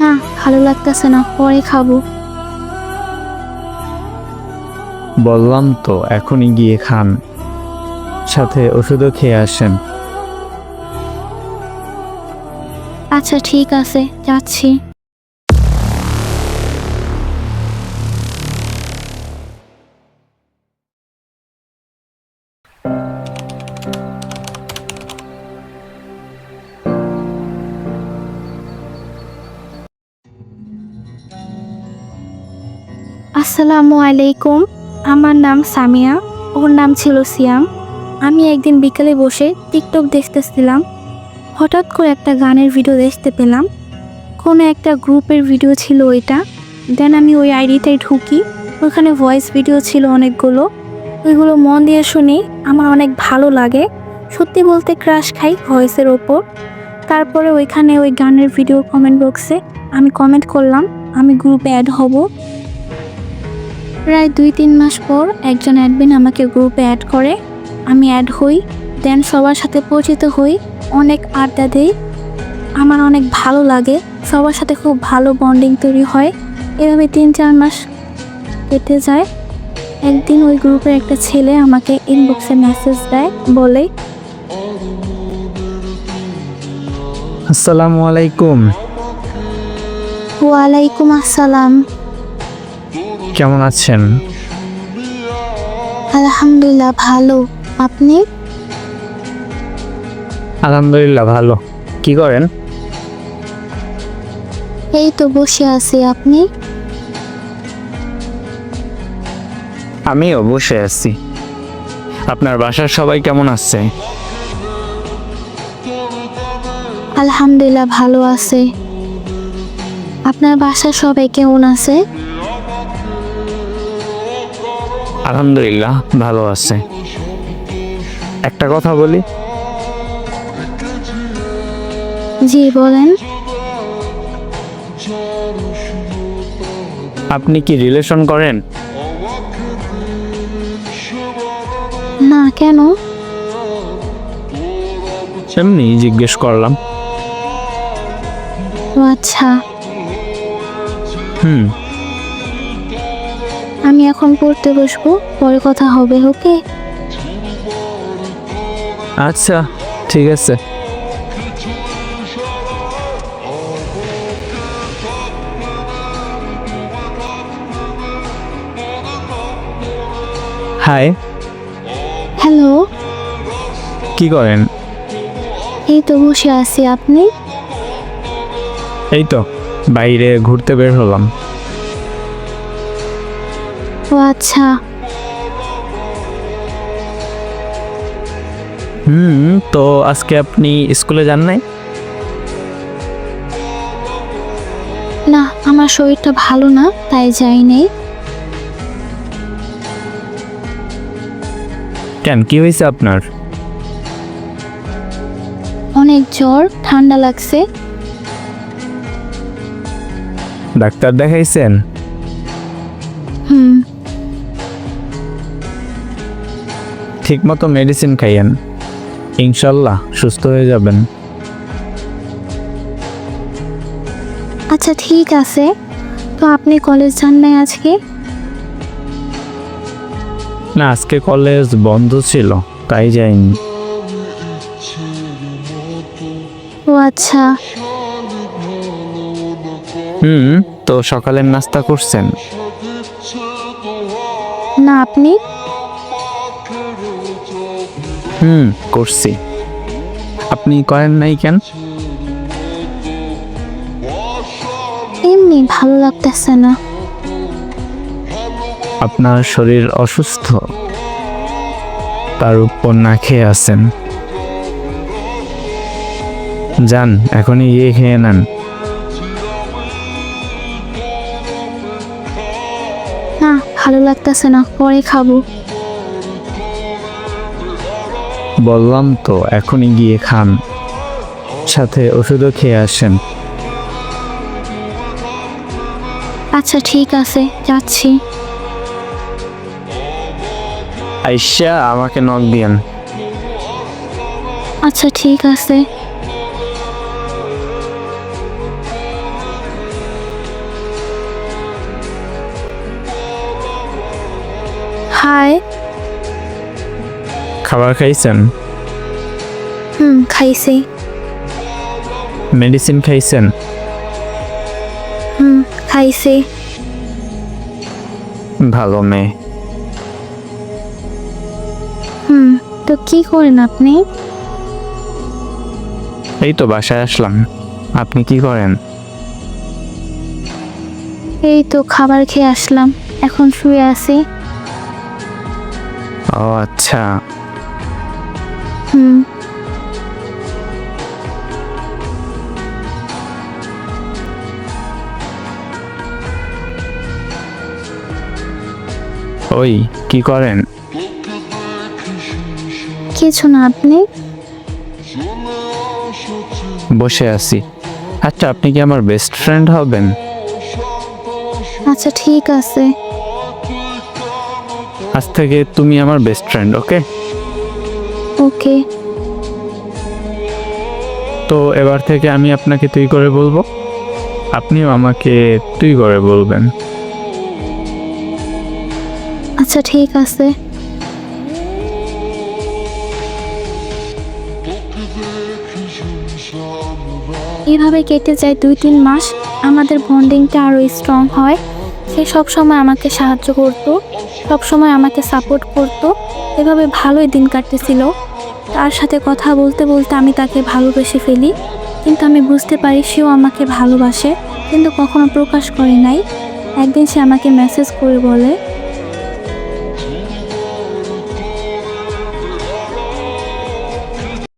না ভালো লাগতেছে না পরে খাব। বললাম তো এখনই গিয়ে খান। সাথে ওষুধও খেয়ে আসেন। আচ্ছা ঠিক আছে যাচ্ছি। আসসালামু আলাইকুম। আমার নাম সামিয়া, ওর নাম ছিল সিয়াম। আমি একদিন বিকেলে বসে টিকটক দেখতেছিলাম। হঠাৎ করে একটা গানের ভিডিও দেখতে পেলাম। কোনো একটা গ্রুপের ভিডিও ছিল ওইটা। দেন আমি ওই আইডিটায় ঢুকি। ওইখানে ভয়েস ভিডিও ছিল অনেকগুলো। ওইগুলো মন দিয়ে শুনি, আমার অনেক ভালো লাগে। সত্যি বলতে ক্রাশ খাই ভয়েসের ওপর। তারপরে ওইখানে ওই গানের ভিডিও কমেন্ট বক্সে আমি কমেন্ট করলাম, আমি গ্রুপে অ্যাড হব। প্রায় দুই তিন মাস পর একজন অ্যাডমিন আমাকে গ্রুপে অ্যাড করে। আমি অ্যাড হই দেন সবার সাথে পরিচিত হই অনেক আড্ডা দেই। আমার অনেক ভালো লাগে সবার সাথে খুব ভালো বন্ডিং তৈরি হয়। এভাবে তিন চার মাস কেটে যায়। একদিন ওই গ্রুপের একটা ছেলে আমাকে ইনবক্সে মেসেজ দেয় বলে আসসালামু আলাইকুম। ওয়ালাইকুম আসসালাম। কেমন আছেন? আলহামদুলিল্লাহ ভালো। আপনি? আলহামদুলিল্লাহ ভালো। কি করেন? এই তো বসে আছি আপনি? আমিও বসে আছি। আপনার বাসার সবাই কেমন আছে? আলহামদুলিল্লাহ ভালো আছে। আপনার বাসার সবাই কেমন আছে? আলহামদুলিল্লাহ ভালো আছে। একটা কথা বলি। জি বলেন। আপনি কি রিলেশন করেন? না কেন? এমনি জিজ্ঞেস করলাম। ও আচ্ছা। হুম। আমি এখন পড়তে বসবো পরে কথা হবে ওকে? আচ্ছা ঠিক আছে। হাই। হ্যালো? কি করেন? এই তো বসে আছি আপনি? এই তো বাইরে ঘুরতে বের হলাম। ও আচ্ছা। হুম তো আজকে আপনি স্কুলে যান নাই? না আমার শরীরটা ভালো না তাই যাইনি কেন কি হয়েছে আপনার? অনেক জ্বর ঠান্ডা লাগছে। ডাক্তার দেখাইছেন? হুম। ঠিক মতো মেডিসিন খাইয়েন। ইনশাল্লাহ সুস্থ হয়ে যাবেন। আচ্ছা ঠিক আছে। তো আপনি কলেজ যান নাই আজকে? না আজকে কলেজ বন্ধ ছিল তাই যাইনি। ও আচ্ছা। হুম তো সকালের নাস্তা করছেন? না আপনি? হুম করছি। আপনি করেন নাই কেন? এমনি ভালো লাগতেছে না। আপনার শরীর অসুস্থ। তার উপর না খেয়ে আছেন। যান এখনই গিয়ে খেয়ে নেন। না ভালো লাগতেছে না পরে খাব। বললাম তো এখনই গিয়ে খান। সাথে ওষুধও খেয়ে আসেন। আচ্ছা ঠিক আছে যাচ্ছি। আইসা আমাকে নক দিয়েন। আচ্ছা ঠিক আছে। হাই খাবার খাইছেন? হুম খাইছি। মেডিসিন খাইছেন? হুম খাইছি। ভালো মেয়ে। হুম তো কি করেন আপনি? এই তো বাসায় আসলাম। আপনি কি করেন? এই তো খাবার খেয়ে আসলাম। এখন শুয়ে আছি। ও আচ্ছা। ওই কি করেন? কিছু না আপনি? বসে আছি। আচ্ছা আপনি কি আমার বেস্ট ফ্রেন্ড হবেন? আচ্ছা ঠিক আছে। আজ থেকে তুমি আমার বেস্ট ফ্রেন্ড ওকে ওকে তো এবার থেকে আমি আপনাকে তুই করে বলব। আপনিও আমাকে তুই করে বলবেন। আচ্ছা ঠিক আছে। এভাবে কেটে যায় দুই তিন মাস, আমাদের বন্ডিংটা আরও স্ট্রং হয়। সে সব সময় আমাকে সাহায্য করত সব সময় আমাকে সাপোর্ট করত। এভাবে ভালোই দিন কাটতেছিল। তার সাথে কথা বলতে বলতে আমি তাকে ভালোবেসে ফেলি। কিন্তু আমি বুঝতে পারি সেও আমাকে ভালোবাসে, কিন্তু কখনো প্রকাশ করে নাই। একদিন সে আমাকে মেসেজ করে বলে